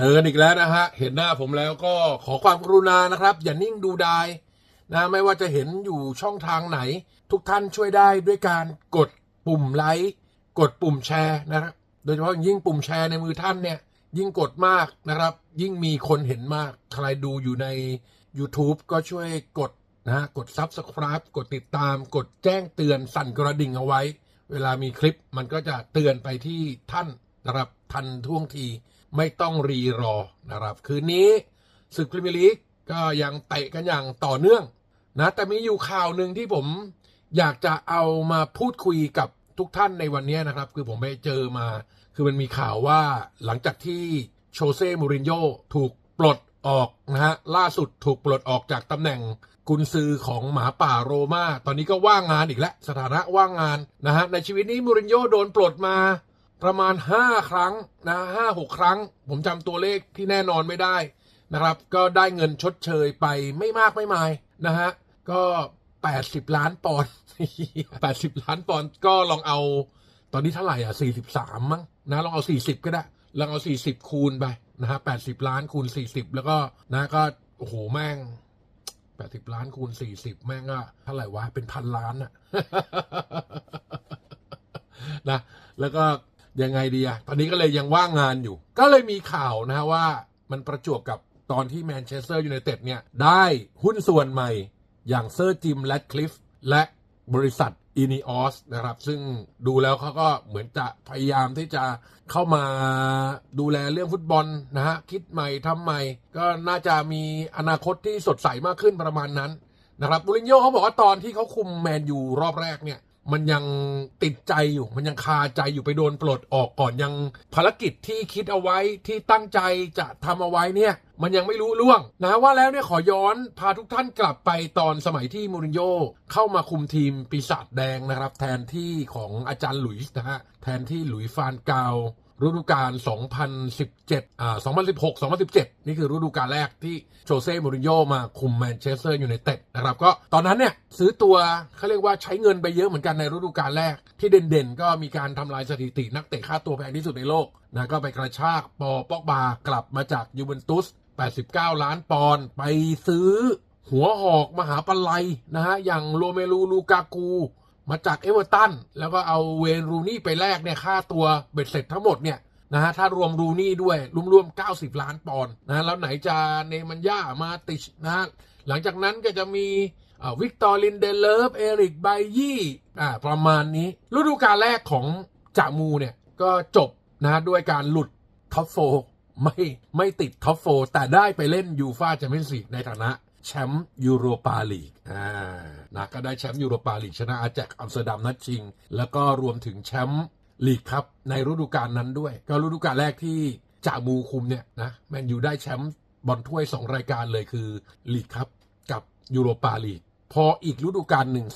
เจอกันอีกแล้วนะฮะ เห็นหน้าผมแล้วก็ขอความกรุณานะครับ อย่านิ่งดูดายนะไม่ว่าจะเห็นอยู่ช่องทางไหน ทุกท่านช่วยได้ด้วยการกดปุ่มไลค์กดปุ่มแชร์นะครับ โดยเฉพาะยิ่งปุ่มแชร์ในมือท่านเนี่ย ยิ่งกดมากนะครับ ยิ่งมีคนเห็นมากใครดูอยู่ใน YouTube ก็ช่วยกดนะฮะกด Subscribe กดติดตาม กดแจ้งเตือนสั่นกระดิ่งเอาไว้ เวลามีคลิปมันก็จะเตือนไปที่ท่านนะครับทันท่วงที ไม่ต้องรีรอนะครับ คืนนี้ศึกพรีเมียร์ลีกก็ยังเตะกันอย่างต่อเนื่องนะแต่มีอยู่ข่าวหนึ่งที่ผมอยากจะเอามาพูดคุยกับทุกท่านในวันนี้นะครับ คือผมไปเจอมา คือมันมีข่าวว่าหลังจากที่โชเซ่มูรินโญ่ถูกปลดออกนะฮะล่าสุดถูกปลดออกจากตำแหน่งกุนซือของหมาป่าโรมาตอนนี้ก็ว่างงานอีกแล้วสถานะว่างงานนะฮะในชีวิตนี้มูรินโญ่โดนปลดมา ประมาณ 5 ครั้งนะห้าหกครั้ง ผมจำตัวเลขที่แน่นอนไม่ได้นะครับ ก็ได้เงินชดเชยไปไม่มากไม่มายนะฮะ ก็ 80 ล้านปอนด์80 ล้านปอนด์ก็ลองเอาตอนนี้เท่าไหร่อะ 43 มั้งนะลองเอา 40 ก็ได้ ลองเอา 40 คูณไปนะฮะ80 ล้านคูณ 40 แล้วก็นะก็โอ้โหแม่ง80 ล้านคูณ 40 แม่งก็เท่าไหร่วะเป็นพันล้านอะนะแล้วก็ ยังไงดีอะตอนนี้ก็เลยยังว่างงานอยู่ ก็เลยมีข่าวนะฮะว่ามันประจวบกับตอนที่แมนเชสเตอร์ยูไนเต็ดเนี่ยได้หุ้นส่วนใหม่อย่างเซอร์จิมแลดคลิฟและบริษัทอินิออสนะครับ ซึ่งดูแล้วเขาก็เหมือนจะพยายามที่จะเข้ามาดูแลเรื่องฟุตบอลนะฮะ คิดใหม่ทำใหม่ ก็น่าจะมีอนาคตที่สดใสมากขึ้นประมาณนั้นนะครับมูรินโญ่เขาบอกว่าตอนที่เขาคุมแมนยูรอบแรกเนี่ย มันยังติดใจอยู่ มันยังคาใจอยู่ไปโดนปลดออกก่อนยังภารกิจที่คิดเอาไว้ที่ตั้งใจจะทำเอาไว้เนี่ย มันยังไม่รู้ล่วงนะว่าแล้วเนี่ยขอย้อนพาทุกท่านกลับไปตอนสมัยที่มูรินโญ่เข้ามาคุมทีมปีศาจแดงนะครับ แทนที่ของอาจารย์หลุยส์นะฮะแทนที่หลุยส์ฟานเกาฤดูกาล 2017 อ่า 2016 2017 นี่คือฤดูกาลแรกที่โชเซ่ มูรินโญ่มาคุมแมนเชสเตอร์ยูไนเต็ดนะครับ ก็ตอนนั้นเนี่ย ซื้อตัวเขาเรียกว่าใช้เงินไปเยอะเหมือนกันในฤดูกาลแรก ที่เด่นๆ ก็มีการทำลายสถิตินักเตะค่าตัวแพงที่สุดในโลกนะ ก็ไปกระชากปอปอกบากลับมาจากยูเวนตุส 89 ล้านปอนด์ไปซื้อหัวหอกมหาปลัยนะฮะ อย่างโรเมลูลูกากู มาจากเอเวอร์ตัน แล้วก็เอาเวนรูนี่ไปแลกเนี่ย ค่าตัวเบ็ดเสร็จทั้งหมดเนี่ยนะฮะ ถ้ารวมรูนี่ด้วยรวมๆ 90 ล้านปอนด์นะ แล้วไหนจะเนมันย่ามาติชนะฮะหลังจากนั้นก็จะมีวิกตอร์ลินเดเลฟเอริกไบยี่อ่าประมาณนี้ฤดูกาลแรกของจามูเนี่ย ก็จบนะฮะด้วยการหลุดท็อปโฟ ไม่ไม่ติดท็อปโฟแต่ได้ไปเล่นยูฟาแชมเปี้ยนส์ลีกในฐานะแชมป์ยูโรปาลีกอ่านะก็ได้แชมป์ยูโรปาลีกชนะอาแจกอัมสเตอร์ดัมนัดชิง แล้วก็รวมถึงแชมป์ลีกครับในฤดูกาลนั้นด้วย ก็ฤดูกาลแรกที่จ่ามูคุมเนี่ยนะแมนยูได้แชมป์บอลถ้วย 2 รายการเลยคือลีกครับกับยูโรปาลีกพออีกฤดูกาลหนึ่ง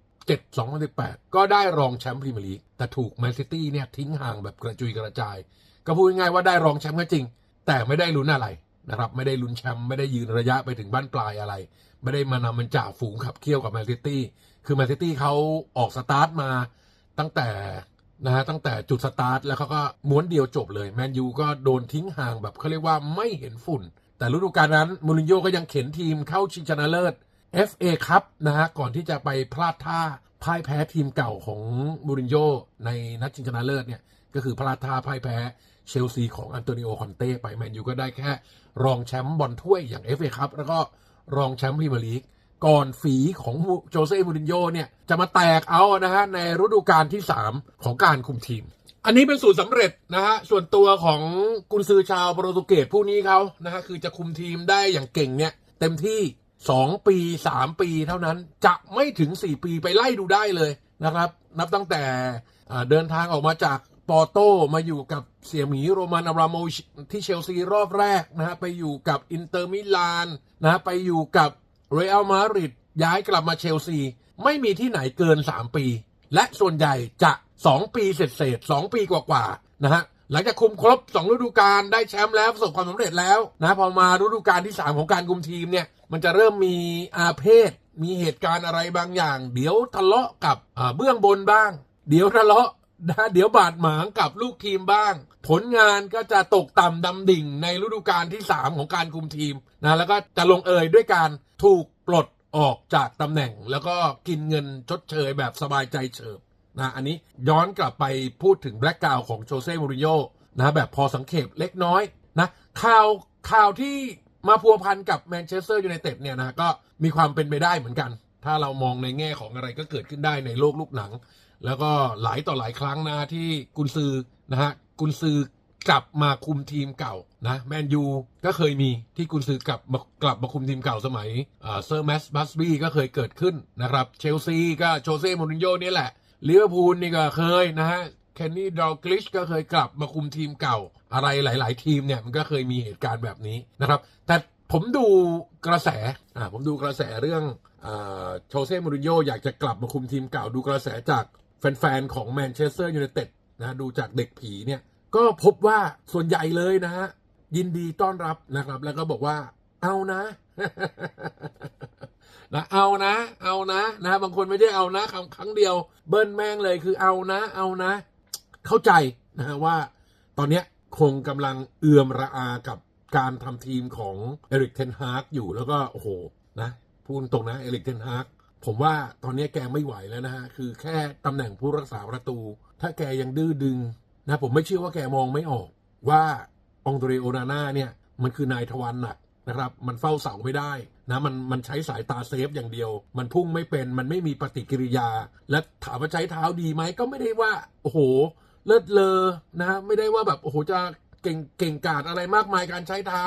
2017 2018 ก็ได้รองแชมป์พรีเมียร์ลีกแต่ถูกแมนซิตี้เนี่ยทิ้งห่างแบบกระจุยกระจาย ก็พูดง่ายๆว่าได้รองแชมป์ก็จริง แต่ไม่ได้ลุ้นอะไรนะครับ ไม่ได้ลุ้นแชมป์ไม่ได้ยืนระยะไปถึงบ้านปลายอะไร ไม่ได้มานำมันจ่าฝูงขับเคี่ยวกับแมนซิตี้คือแมนซิตี้เขาออกสตาร์ทมาตั้งแต่นะฮะตั้งแต่จุดสตาร์ทแล้วเขาก็ม้วนเดียวจบเลยแมนยูก็โดนทิ้งห่างแบบเขาเรียกว่าไม่เห็นฝุ่น แต่ฤดูกาลนั้นมูรินโญ่ก็ยังเข็นทีมเข้าชิงชนะเลิศ FA ครับนะฮะก่อนที่จะไปพลาดท่าพ่ายแพ้ทีมเก่าของมูรินโญ่ในนัดชิงชนะเลิศเนี่ยก็คือพลาดท่าพ่ายแพ้ เชลซีของอันโตนิโอคอนเต้ไปแมนยูก็ได้แค่ รองแชมป์บอลถ้วยอย่าง FA ครับแล้วก็รองแชมป์พรีเมียร์ลีกก่อนฝีของโจเซ่มูรินโญ่เนี่ย จะมาแตกเอานะฮะ ในฤดูกาลที่ 3 ของการคุมทีม อันนี้เป็นสูตรสำเร็จนะฮะ ส่วนตัวของกุนซือชาวโปรตุเกสผู้นี้เขานะฮะ คือจะคุมทีมได้อย่างเก่งเนี่ย เต็มที่ 2 ปี 3 ปีเท่านั้นจะไม่ถึง 4 ปีไปไล่ดูได้เลยนะครับ นับตั้งแต่เดินทางออกมาจาก ปอโต้มาอยู่กับเสี่ยหมีโรมันอาบราโมชที่เชลซีรอบแรกนะฮะไปอยู่กับอินเตอร์มิลานนะฮะไปอยู่กับเรอัลมาดริดย้ายกลับมาเชลซี ไม่มีที่ไหนเกิน 3 ปี และส่วนใหญ่จะ 2 ปีเสร็จเศษๆ2ปีกว่าๆนะฮะหลังจากคุมครบ 2 ฤดูกาลได้แชมป์แล้วประสบความสำเร็จแล้วนะพอมาฤดูกาลที่ 3 ของการคุมทีมเนี่ยมันจะเริ่มมีอาเพศ มีเหตุการณ์อะไรบางอย่าง เดี๋ยวทะเลาะกับเบื้องบนบ้าง เดี๋ยวทะเลาะ นะเดี๋ยวบาดหมางกับลูกทีมบ้าง ผลงานก็จะตกต่ำดำดิ่งในฤดูกาลที่ 3 ของการคุมทีมนะแล้วก็จะลงเอยด้วยการถูกปลดออกจากตำแหน่ง แล้วก็กินเงินชดเชยแบบสบายใจเฉิบนะอันนี้ย้อนกลับไปพูดถึงแบล็กกราวของโจเซ่มูริโญ่นะแบบพอสังเขปเล็กน้อยนะข่าวข่าวที่มาพัวพันกับแมนเชสเตอร์ยูไนเต็ดเนี่ยนะก็มีความเป็นไปได้เหมือนกัน ถ้าเรามองในแง่ของอะไรก็เกิดขึ้นได้ในโลกลูกหนัง แล้วก็หลายต่อหลายครั้งนะที่กุนซือนะฮะกุนซือกลับมาคุมทีมเก่านะแมนยูก็เคยมีที่กุนซือกลับมากลับมาคุมทีมเก่าสมัยเซอร์แมสบัสบี้ก็เคยเกิดขึ้นนะครับเชลซีก็โจเซ่มูรินโญ่นี่แหละลิเวอร์พูลนี่ก็เคยนะฮะเคนนี่ดอลกลิชก็เคยกลับมาคุมทีมเก่า อะไรหลาย ๆ ทีมเนี่ยมันก็เคยมีเหตุการณ์แบบนี้นะครับ แต่ ผมดูกระแสอ่าผมดูกระแสเรื่องโชเซ่มูรินโญ่อยากจะกลับมาคุมทีมเก่าดูกระแสจากแฟนๆ ของแมนเชสเตอร์ยูไนเต็ดนะดูจากเด็กผีเนี่ย ก็พบว่าส่วนใหญ่เลยนะฮะ ยินดีต้อนรับนะครับ แล้วก็บอกว่าเอานะนะเอานะ เอานะนะ บางคนไม่ได้เอานะครั้งครั้งเดียว เบิ้ลแม่งเลยคือเอานะ เอานะ เข้าใจนะฮะว่า ตอนเนี้ยคงกำลังเอื่อมระอากับ การทำทีมของเอริกเทนฮากอยู่แล้วก็โอ้โหนะพูดตรงนะเอริกเทนฮากผมว่าตอนนี้แกไม่ไหวแล้วนะฮะ คือแค่ตำแหน่งผู้รักษาประตู ถ้าแกยังดื้อดึงนะผมไม่เชื่อว่าแกมองไม่ออกว่าองโตเรโอนาน่าเนี่ย มันคือนายทวารหนักนะครับ มันเฝ้าเสาไม่ได้นะมันมันใช้สายตาเซฟอย่างเดียว มันพุ่งไม่เป็นมันไม่มีปฏิกิริยา และถามว่าใช้เท้าดีไหมก็ไม่ได้ว่า โอ้โห เลิศเลอนะ ไม่ได้ว่าแบบโอ้โหจะ เก่งเก่งกาจอะไรมากมายการใช้เท้า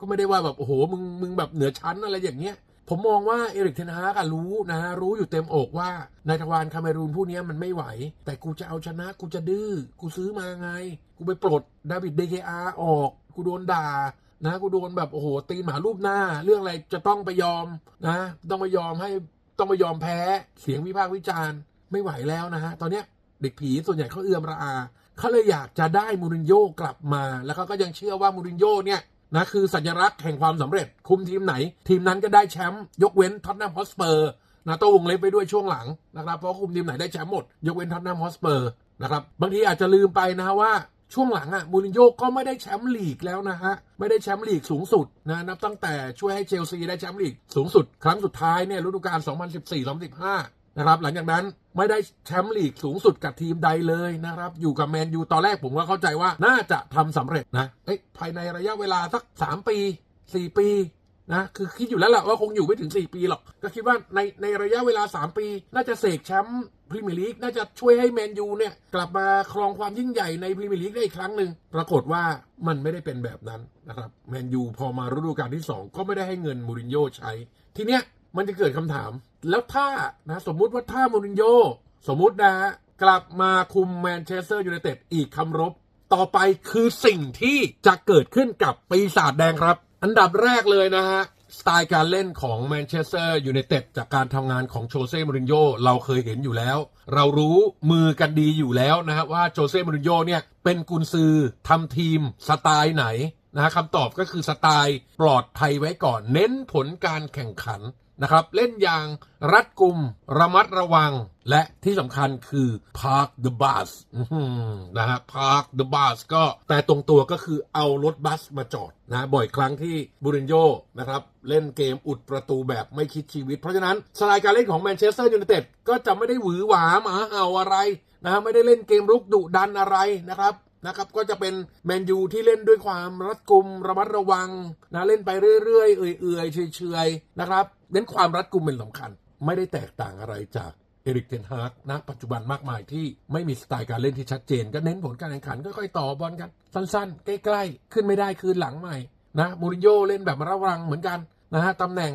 ก็ไม่ได้ว่าแบบโอ้โหมึงมึงแบบเหนือชั้นอะไรอย่างเงี้ยผมมองว่าเอริกเทนฮากอะรู้นะฮะรู้อยู่เต็มอกว่านายทวารคาเมรูนผู้นี้มันไม่ไหว แต่กูจะเอาชนะกูจะดื้อ กูซื้อมาไง กูไปปลดดาวิดเดเคอาออก กูโดนด่านะกูโดนแบบโอ้โหตีนหมารูปหน้า เรื่องอะไรจะต้องไปยอมนะ ต้องไปยอมให้ต้องไปยอมแพ้เสียงวิพากษ์วิจารณ์ไม่ไหวแล้วนะฮะ ตอนเนี้ยเด็กผีส่วนใหญ่เขาเอื้อมระอา เขาเลยอยากจะได้มูรินโญ่กลับมา แล้วเขาก็ยังเชื่อว่ามูรินโญ่เนี่ยนะคือสัญลักษณ์แห่งความสำเร็จคุมทีมไหน ทีมนั้นก็ได้แชมป์ยกเว้นท็อตแนมฮอสเปอร์นะต้องวงเล็บไปด้วยช่วงหลังนะครับเพราะคุมทีมไหนได้แชมป์หมด ยกเว้นท็อตแนมฮอสเปอร์นะครับบางทีอาจจะลืมไปนะฮะว่าช่วงหลังอะมูรินโญ่ก็ไม่ได้แชมป์ลีกแล้วนะฮะ ไม่ได้แชมป์ลีกสูงสุดนะนับตั้งแต่ช่วยให้เชลซีได้แชมป์ลีกสูงสุด ครั้งสุดท้ายเนี่ยฤดูกาล 2014-2015 นะครับ หลังจากนั้นไม่ได้แชมป์ลีกสูงสุดกับทีมใดเลยนะครับ อยู่กับแมนยูตอนแรกผมก็เข้าใจว่าน่าจะทำสำเร็จนะเอ้ยภายในระยะเวลาสัก 3 ปี 4 ปีนะคือคิดอยู่แล้วแหละว่าคงอยู่ไม่ถึง 4 ปีหรอก ก็คิดว่าในในระยะเวลา 3 ปี น่าจะเสกแชมป์พรีเมียร์ลีกน่าจะช่วยให้แมนยูเนี่ย กลับมาครองความยิ่งใหญ่ในพรีเมียร์ลีกได้อีกครั้งหนึ่งปรากฏว่ามันไม่ได้เป็นแบบนั้นนะครับแมนยูพอมาฤดูกาลที่ 2 ก็ไม่ได้ให้เงินมูรินโญ่ใช้ ทีเนี้ยมันจะเกิดคำถาม แล้วถ้านะสมมุติว่าถ้ามูรินโญ่สมมุตินะฮะกลับมาคุมแมนเชสเตอร์ยูไนเต็ดอีกคำรบ ต่อไปคือสิ่งที่จะเกิดขึ้นกับปีศาจแดงครับ อันดับแรกเลยนะฮะสไตล์การเล่นของแมนเชสเตอร์ยูไนเต็ดจากการทำงานของโจเซ่มูรินโญ่เราเคยเห็นอยู่แล้ว เรารู้มือกันดีอยู่แล้วนะฮะว่าโจเซ่มูรินโญ่เนี่ยเป็นกุนซือทำทีมสไตล์ไหนนะฮะคำตอบก็คือสไตล์ปลอดภัยไว้ก่อน เน้นผลการแข่งขัน นะครับ เล่นอย่างรัดกุม ระมัดระวัง และที่สำคัญคือ Park the Bus นะฮะ Park the Bus ก็แต่ตรงตัวก็คือเอารถบัสมาจอดนะบ่อยครั้งที่บูรินโญ่นะครับเล่นเกมอุดประตูแบบไม่คิดชีวิต เพราะฉะนั้นสไตล์การเล่นของแมนเชสเตอร์ยูไนเต็ดก็จะไม่ได้หวือหวามาเห่าอะไรนะฮะไม่ได้เล่นเกมรุกดุดันอะไรนะครับ นะครับก็จะเป็นแมนยูที่เล่นด้วยความรัดกุมระมัดระวังนะเล่นไปเรื่อยๆ เอื่อยๆเฉยๆนะครับเน้นความรัดกุมเป็นสำคัญ ไม่ได้แตกต่างอะไรจากเอริกเทนฮาร์กนะปัจจุบันมากมายที่ไม่มีสไตล์การเล่นที่ชัดเจน ก็เน้นผลการแข่งขันค่อยๆต่อบอลกัน สั้นๆ ใกล้ๆ ขึ้นไม่ได้คืนหลังใหม่นะมูรินโญ่เล่นแบบระวังเหมือนกันนะฮะตำแหน่ง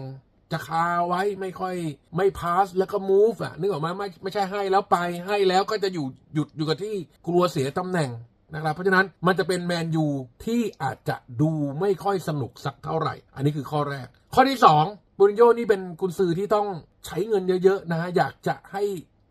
จะคาไว้ไม่ค่อยไม่พาสแล้วก็มูฟอะนึกออกมาไม่ไม่ใช่ให้แล้วไปให้แล้วก็จะอยู่หยุดอยู่กับที่กลัวเสียตำแหน่ง นะครับเพราะฉะนั้นมันจะเป็นแมนยูที่อาจจะดูไม่ค่อยสนุกสักเท่าไหร่ อันนี้คือข้อแรก ข้อที่2บูริโญ่นี่เป็นกุนซือที่ต้องใช้เงินเยอะๆนะฮะอยากจะให้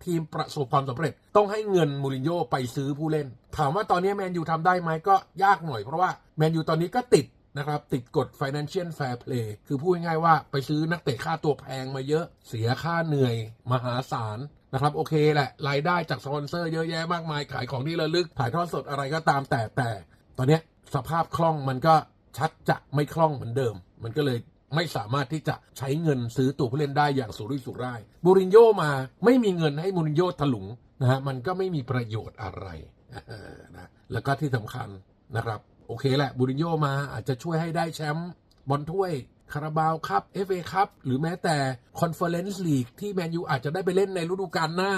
ทีมประสบความสำเร็จ ต้องให้เงินมูรินโญ่ไปซื้อผู้เล่น ถามว่าตอนนี้แมนยูทำได้ไหมก็ยากหน่อยเพราะว่าแมนยูตอนนี้ก็ติดนะครับติดกฎ financial fair play คือพูดง่ายๆว่าไปซื้อนักเตะค่าตัวแพงมาเยอะ เสียค่าเหนื่อย มหาศาล นะครับโอเคแหละรายได้จากสปอนเซอร์เยอะแยะมากมายขายของที่ระลึกถ่ายทอดสดอะไรก็ตามแต่แต่ ตอนนี้สภาพคล่องมันก็ชัดจะไม่คล่องเหมือนเดิม มันก็เลยไม่สามารถที่จะใช้เงินซื้อตัวผู้เล่นได้อย่างสุรุ่ยสุร่ายบูรินโญ่มาไม่มีเงินให้มูรินโญ่ถลุงนะฮะมันก็ไม่มีประโยชน์อะไรนะแล้วก็ที่สำคัญนะครับ โอเคแหละบูรินโญ่มาอาจจะช่วยให้ได้แชมป์บอลถ้วย คาราบาวครับเอฟเอคัพหรือแม้แต่คอนเฟอเรนซ์ลีกที่แมนยูอาจจะได้ไปเล่นในฤดูกาลหน้า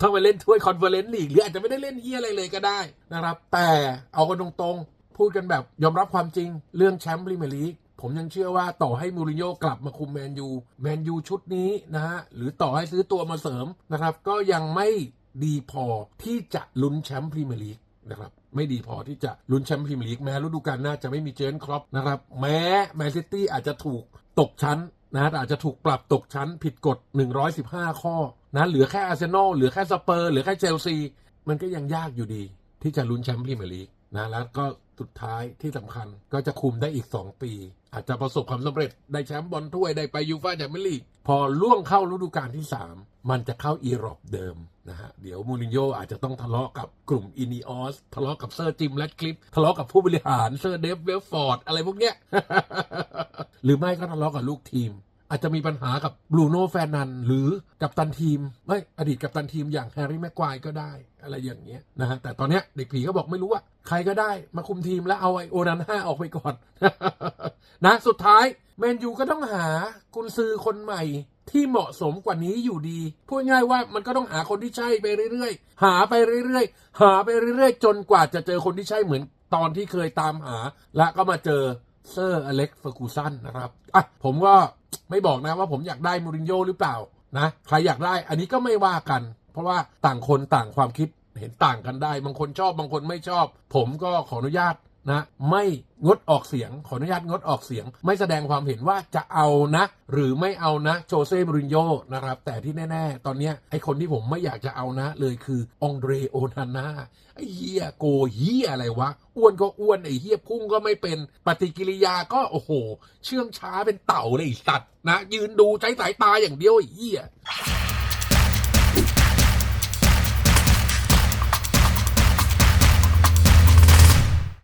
ต้องไปเล่นถ้วยคอนเฟอเรนซ์ลีกหรืออาจจะไม่ได้เล่นเฮียอะไรเลยก็ได้นะครับ แต่เอากันตรงๆ พูดกันแบบยอมรับความจริงเรื่องแชมป์พรีเมียร์ลีกผมยังเชื่อว่าต่อให้มูรินโญ่กลับมาคุมแมนยูแมนยูชุดนี้นะฮะหรือต่อให้ซื้อตัวมาเสริมนะครับ ก็ยังไม่ดีพอที่จะลุ้นแชมป์พรีเมียร์ลีกนะครับ ไม่ดีพอที่จะลุ้นแชมป์พรีเมียร์ลีกแม้ฤดูกาลหน้าจะไม่มีเจนครอปนะครับ แม้แมนซิตี้อาจจะถูกตกชั้นนะอาจจะถูกปรับตกชั้นผิดกฎ 115 ข้อนะเหลือแค่อาร์เซนอลเหลือแค่สเปอร์เหลือแค่เชลซีมันก็ยังยากอยู่ดี ที่จะลุ้นแชมป์พรีเมียร์ลีก นะแล้วก็สุดท้ายที่สำคัญก็จะคุมได้อีก 2 ปี อาจจะประสบความสำเร็จได้แชมป์บอลถ้วยได้ไปยูฟ่าแชมเปี้ยนลีกพอล่วงเข้าฤดูกาลที่ 3 มันจะเข้าอีรอบเดิมนะฮะเดี๋ยวมูรินโญ่อาจจะต้องทะเลาะกับกลุ่มอินีออสทะเลาะกับเซอร์จิมแรดคลิฟทะเลาะกับผู้บริหารเซอร์เดฟเวลฟอร์ดอะไรพวกเนี้ยหรือไม่ก็ทะเลาะกับลูกทีมอาจจะมีปัญหากับบรูโน่แฟนนัน หรือกับตันทีมไม่อดีตกับตันทีมอย่างแฮร์รี่แม็กควายก็ได้ อะไรอย่างเงี้ยนะฮะแต่ตอนเนี้ยเด็กผีก็บอกไม่รู้ว่าใครก็ได้มาคุมทีมแล้วเอาไอโอนันห้าออกไปก่อนนะสุดท้ายแมนยูก็ต้องหากุนซือคนใหม่ที่เหมาะสมกว่านี้อยู่ดี พูดง่ายว่ามันก็ต้องหาคนที่ใช่ไปเรื่อยๆ หาไปเรื่อยๆ หาไปเรื่อยๆ จนกว่าจะเจอคนที่ใช่เหมือนตอนที่เคยตามหา และก็มาเจอเซอร์อเล็กเฟอร์กูสันนะครับ อะ ผมก็ไม่บอกนะว่าผมอยากได้มูรินโญ่หรือเปล่านะ ใครอยากได้ อันนี้ก็ไม่ว่ากัน ราะว่าต่างคนต่างความคิดเห็นต่างกันได้ บางคนชอบบางคนไม่ชอบ ผมก็ขออนุญาตนะไม่งดออกเสียง ขออนุญาตงดออกเสียง ไม่แสดงความเห็นว่าจะเอานะ หรือไม่เอานะโจเซ่มูรินโญ่นะครับ แต่ที่แน่ ๆ ตอนนี้ไอคนที่ผมไม่อยากจะเอานะ เลยคือองเดรโอนาน่าไอเฮียโกเฮียอะไรวะ อ้วนก็อ้วนไอเฮียพุ่งก็ไม่เป็นปฏิกิริยาก็โอ้โห เชื่องช้าเป็นเต่าเลยสัตว์นะ ยืนดูใช้สายตาอย่างเดียวไอเฮีย